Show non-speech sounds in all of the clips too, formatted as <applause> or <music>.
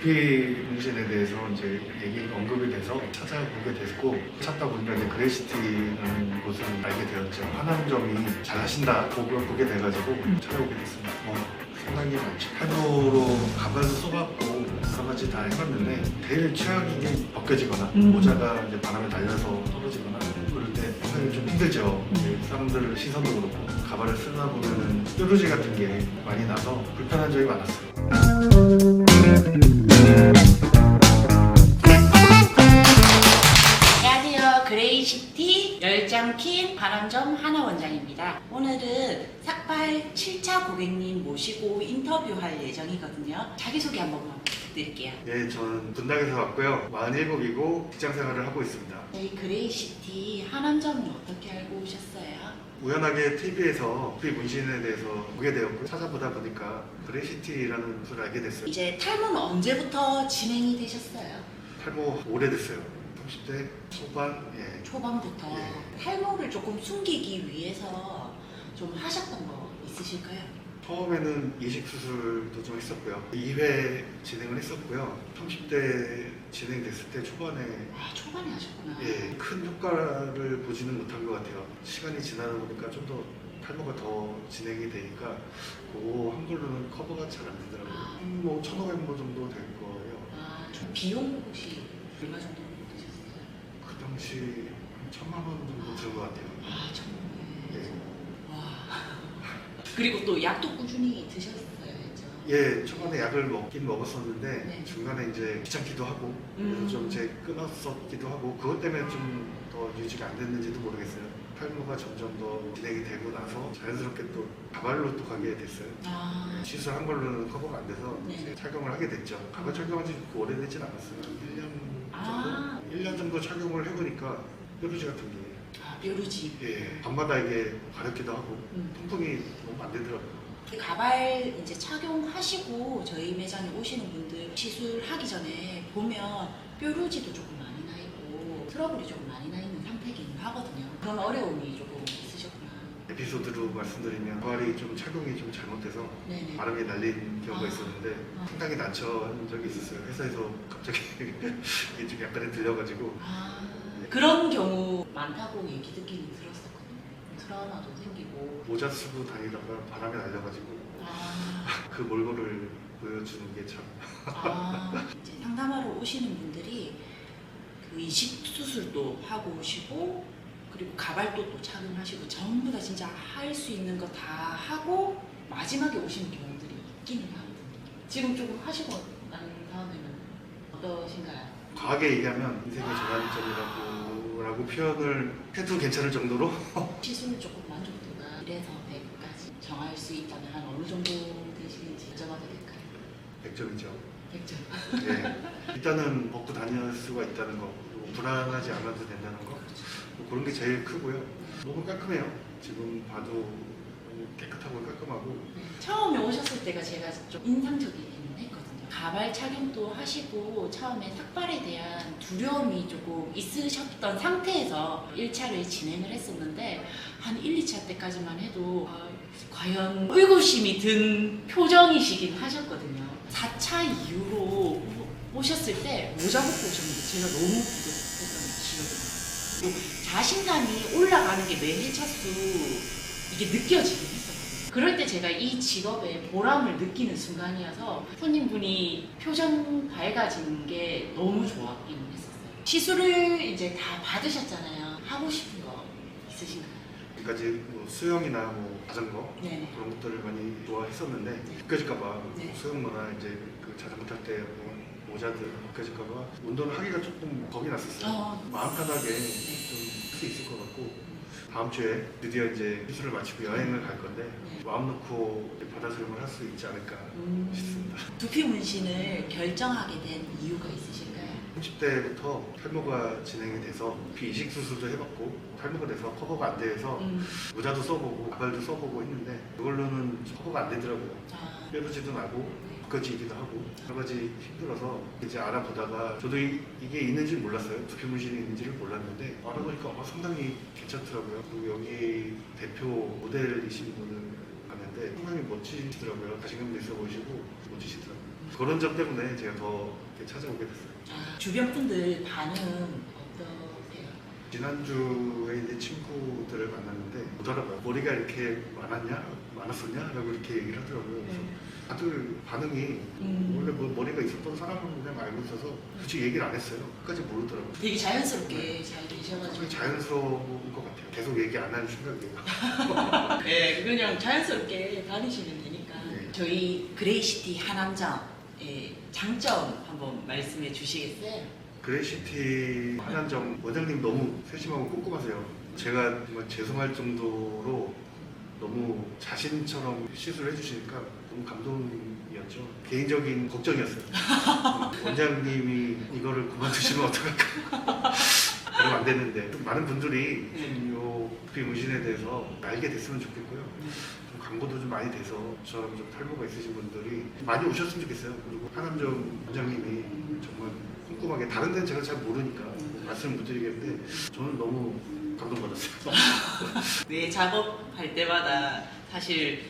두피 문신에 대해서 이제 얘기 언급이 돼서 찾아보게 됐고 찾다 보니까 이제 그레이시티라는 곳을 알게 되었죠. 하남점이 잘 하신다 보고 보게 돼가지고 찾아오게 됐습니다. 뭐 상당히 많죠. 팔로로 가발도 써봤고 여러 가지 다 해봤는데 제일 최악인 게 벗겨지거나 음. 모자가 이제 바람에 달려서 떨어지거나 힘들죠. 이제 사람들 시선도 그렇고 가발을 쓰다 보면은 뾰루지 같은 게 많이 나서 불편한 점이 많았어요. 안녕하세요. 그레이시티 열장킨 반원점 하나 원장입니다. 오늘은 삭발 7차 고객님 모시고 인터뷰할 예정이거든요. 자기소개 한 번만 부탁드릴게요. 예, 저는 분당에서 왔고요. 47이고 직장 생활을 하고 있습니다. 저희 그레이시티 하남점을 어떻게 알고 오셨어요? 우연하게 TV에서 두피 문신에 대해서 보게 되었고 찾아보다 보니까 그레이시티라는 곳을 알게 됐어요. 이제 탈모는 언제부터 진행이 되셨어요? 탈모 오래됐어요. 30대 초반, 예. 초반부터 예. 탈모를 조금 숨기기 위해서 좀 하셨던 거 있으실까요? 처음에는 이식 수술도 좀 했었고요. 2회 진행을 했었고요. 30대 진행됐을 때 초반에 아 초반에 하셨구나. 예, 큰 효과를 보지는 못한 것 같아요. 시간이 지나다 보니까 좀 더 탈모가 더 진행이 되니까 그거 한 걸로는 커버가 잘 안 되더라고요. 아. 음, 뭐 1,500모 정도 될 거예요. 아, 좀 비용 혹시 얼마 정도 드셨어요? 그 당시 한 천만 원 정도 들은 것 같아요. 아, 정말. 예. 와. 그리고 또 약도 꾸준히 드셨어야죠. 예, 초반에 약을 먹긴 먹었었는데 네. 중간에 이제 귀찮기도 하고 음. 그래서 좀 이제 끊었었기도 하고 그것 때문에 좀 더 유지가 안 됐는지도 모르겠어요. 탈모가 점점 더 진행이 되고 나서 자연스럽게 또 가발로 또 가게 됐어요. 아, 시술한 걸로는 커버가 안 돼서 네. 이제 착용을 하게 됐죠. 가발 착용한 지 오래되진 않았어요. 1년 정도? 아. 1년 정도 착용을 해보니까 뾰루지 같은 게 아 뾰루지. 예, 밤마다 이게 가렵기도 하고 음. 통풍이 너무 안 되더라고요. 가발 이제 착용하시고 저희 매장에 오시는 분들 시술하기 전에 보면 뾰루지도 조금 많이 나 있고 트러블이 조금 많이 나 있는 상태긴 하거든요. 그런 어려움이 조금 있으셨구나. 에피소드로 말씀드리면 가발이 좀 착용이 좀 잘못돼서 네네. 바람이 날린 경우가 아. 있었는데 아. 상당히 난처한 적이 있었어요. 회사에서 갑자기 <laughs> 이게 좀 약간에 들려가지고 아, 그런 경우 많다고 얘기 듣기는 들었었거든요. 트라우마도 생기고. 모자 쓰고 다니다가 바람에 날려가지고 아, <laughs> 그 몰골을 보여주는 게 참 아, 이제 상담하러 오시는 분들이 그 이식 수술도 하고 오시고 그리고 가발도 또 착용하시고 전부 다 진짜 할 수 있는 거 다 하고 마지막에 오시는 경우들이 있기는 하거든요. 지금 조금 하시고 난 다음에는 어떠신가요? 과하게 얘기하면 인생의 전환점이라고 라고 표현을 해도 괜찮을 정도로 <laughs> 시술 조금 만족도가 1에서 100까지 정할 수 있다면 한 어느 정도 되시는지 여쭤봐도 될까요? 100점이죠. 100점. 예. 일단은 먹고 다닐 수가 있다는 거, 그리고 불안하지 않아도 된다는 거, 뭐 그런 게 제일 크고요. 너무 깔끔해요. 지금 봐도 너무 깨끗하고 깔끔하고 처음에 오셨을 때가 제가 좀 인상적이긴 했거든요. 가발 착용도 하시고 처음에 삭발에 대한 두려움이 조금 있으셨던 상태에서 1차를 진행을 했었는데 한 1, 2차 때까지만 해도 아, 과연 의구심이 든 표정이시긴 하셨거든요. 4차 이후로 오- 오셨을 때 모자 벗고 오셨는데 제가 너무 부끄럽었던 기억이 나요. 자신감이 올라가는 게 매해 차수 이게 느껴지긴 했었거든요. 그럴 때 제가 이 직업에 보람을 느끼는 순간이어서 손님분이 표정 밝아지는 게 너무 좋았긴 했었어요. 시술을 이제 다 받으셨잖아요. 하고 싶은 거 있으신가요? 지금까지 뭐 수영이나 뭐 자전거 네네. 그런 것들을 많이 좋아했었는데 벗겨질까봐 네. 수영거나 이제 그 자전거 탈 때 모자들 벗겨질까봐 운동을 하기가 조금 겁이 났었어요. 어, 마음 편하게 좀 할 수 있을 것 같고 다음 주에 드디어 이제 시술을 마치고 여행을 갈 건데 네. 마음 놓고 바다 수영을 할 수 있지 않을까 음, 싶습니다. 두피 문신을 결정하게 된 이유가 있으실까요? 30대부터 탈모가 진행이 돼서 피 이식 수술도 해봤고 탈모가 돼서 커버가 안 돼서 음, 모자도 써보고 가발도 써보고 했는데 그걸로는 커버가 안 되더라고요. 아, 뾰루지도 나고 네. 벗겨지기도 하고 여러 가지 힘들어서 이제 알아보다가 저도 이, 게 있는지 몰랐어요. 두피 문신이 있는지를 몰랐는데 알아보니까 어, 상당히 괜찮더라고요. 그리고 여기 대표 모델이신 분을 봤는데 상당히 멋지시더라고요. 자신감도 있어 보이시고 멋지시더라고요. 그런 점 때문에 제가 더 찾아오게 됐어요. 아, 주변 분들 반응 어떠세요? 지난주에 이제 친구들을 만났는데 오더라고요. 머리가 이렇게 많았냐? 많았었냐? 라고 이렇게 얘기를 하더라고요. 그래서 다들 반응이 음. 원래 뭐 머리가 있었던 사람은 그냥 알고 있어서 굳이 얘기를 안 했어요. 끝까지 모르더라고요. 되게 자연스럽게 잘 되셔가지고 좀 자연스러운 것 같아요. 계속 얘기 안 하는 생각이에요. <laughs> 네, 그냥 자연스럽게 다니시면 되니까 네. 저희 그레이시티 한남점의 장점 한번 말씀해 주시겠어요? 그레이시티 한한점 원장님 너무 세심하고 꼼꼼하세요. 제가 정말 죄송할 정도로 너무 자신처럼 시술을 해주시니까 너무 감동이었죠. 개인적인 걱정이었어요. 음, <laughs> 원장님이 이거를 그만두시면 어떡할까. 안 되는데 좀 많은 분들이 좀요 두피 문신에 대해서 알게 됐으면 좋겠고요. 좀 광고도 좀 많이 돼서 저처럼 좀 탈모가 있으신 분들이 많이 오셨으면 좋겠어요. 그리고 하남점 원장님이 정말 꼼꼼하게 다른 데는 제가 잘 모르니까 말씀을 못 드리겠는데 저는 너무 감동받았어요. <laughs> 뇌 작업할 때마다 사실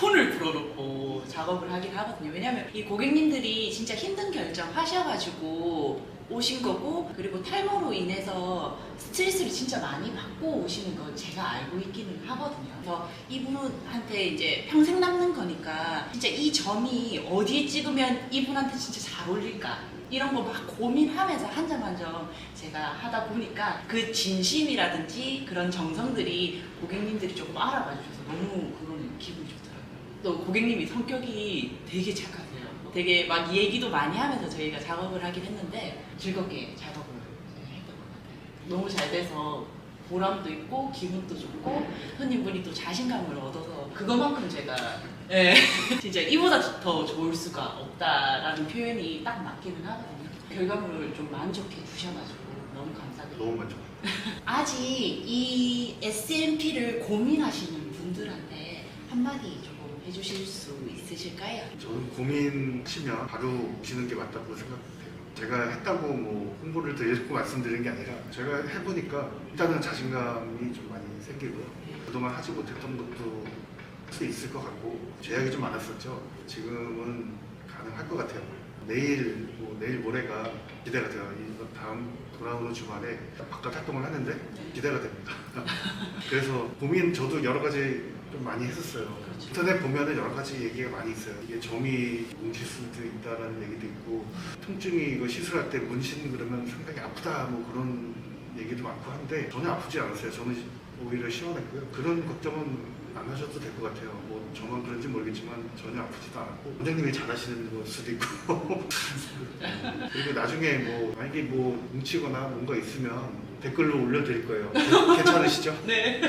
혼을 불어넣고 작업을 하긴 하거든요. 왜냐면 이 고객님들이 진짜 힘든 결정 하셔가지고 오신 거고 그리고 탈모로 인해서 스트레스를 진짜 많이 받고 오시는 거 제가 알고 있기는 하거든요. 그래서 이분한테 이제 평생 남는 거니까 진짜 이 점이 어디에 찍으면 이분한테 진짜 잘 어울릴까 이런 거 막 고민하면서 한 점 한 점 제가 하다 보니까 그 진심이라든지 그런 정성들이 고객님들이 조금 알아봐 주셔서 너무 그런 기분이 좋더라고요. 또 고객님이 성격이 되게 착하세요. 되게 막 얘기도 많이 하면서 저희가 작업을 하긴 했는데 즐겁게 작업을 했던 것 같아요. 너무 잘 돼서 보람도 있고 기분도 좋고 손님분이 또 자신감을 얻어서 그것만큼 제가 예, <laughs> 진짜 이보다 더 좋을 수가 없다라는 표현이 딱 맞기는 하거든요. 결과물을 좀 만족해 주셔가지고 너무 감사드려요. 너무 만족. <laughs> 아직 이 SMP를 고민하시는 분들한테 한마디 조금 해주실 수 있으실까요? 저는 고민하시면 바로 오시는 게 맞다고 생각해요. 제가 했다고 뭐 홍보를 드리려고 <laughs> 말씀드리는 게 아니라 제가 해보니까 일단은 자신감이 좀 많이 생기고요. 그동안 하지 못했던 것도 할 수 있을 것 같고 제약이 좀 많았었죠. 지금은 가능할 것 같아요. 내일 뭐 내일 모레가 기대가 돼요. 이번 다음 돌아오는 주말에 바깥 활동을 하는데 기대가 됩니다. <laughs> 그래서 고민 저도 여러 가지 좀 많이 했었어요. 그렇죠. 인터넷 보면은 여러 가지 얘기가 많이 있어요. 이게 점이 뭉칠 수도 있다라는 얘기도 있고 통증이 이거 시술할 때 문신 그러면 상당히 아프다 뭐 그런 얘기도 많고 한데 전혀 아프지 않았어요. 저는 오히려 시원했고요. 그런 걱정은 안 하셔도 될 것 같아요. 뭐 저만 그런지 모르겠지만 전혀 아프지도 않았고 원장님이 잘하시는 걸 수도 있고 <laughs> 그리고 나중에 뭐 만약에 뭐 뭉치거나 뭔가 있으면 댓글로 올려드릴 거예요. 괜찮으시죠? <laughs> 네.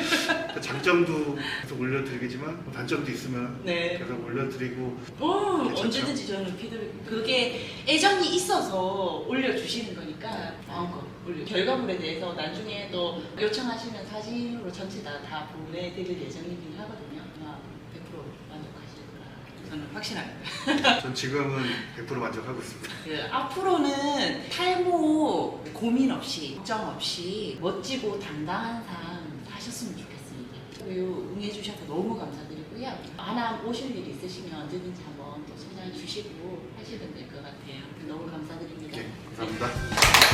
그 장점도 계속 올려드리겠지만 뭐 단점도 있으면 네. 계속 올려드리고 어, 괜찮죠? 언제든지 저는 피드백. 그게 애정이 있어서 올려주시는 거니까 마음껏. 결과물에 대해서 나중에 또 요청하시면 사진으로 전체 다, 다 보내드릴 예정이긴 하거든요. 아마 100% 만족하실 거라 저는 확신합니다. <laughs> 전 지금은 100% 만족하고 있습니다. 그 앞으로는 탈모 고민 없이 걱정 없이 멋지고 당당한 삶 사셨으면 좋겠습니다. 그리고 응해주셔서 너무 감사드리고요. 하나 오실 일 있으시면 언제든지 한번 또 찾아주시고 하시면 될 것 같아요. 너무 감사드립니다. 네, 감사합니다. <laughs>